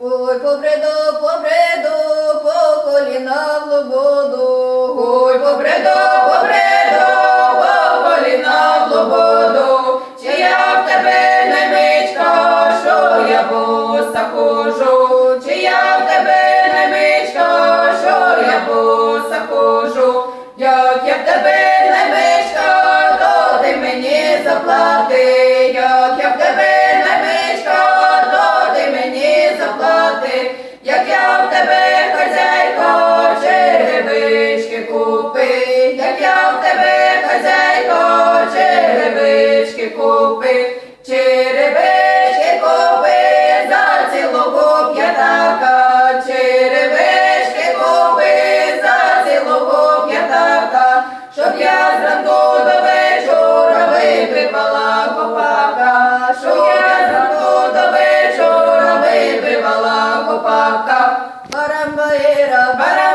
Ой, побреду, побреду, по коліна в лободу. Ой, побреду, побреду, по коліна в лободу. Чи я в тебе не мичка, що я боса хожу? Чи я в тебе не мичка, що я боса хожу? Як я в тебе не мичка, то ти мені заплати. ти, як я в тебе, хазяйко, черевички купи, як я в тебе, хазяйко, черевички купи, черевички купи, за цілого п'ятака, черевички купи, за цілого п'ятака, щоб я зранку era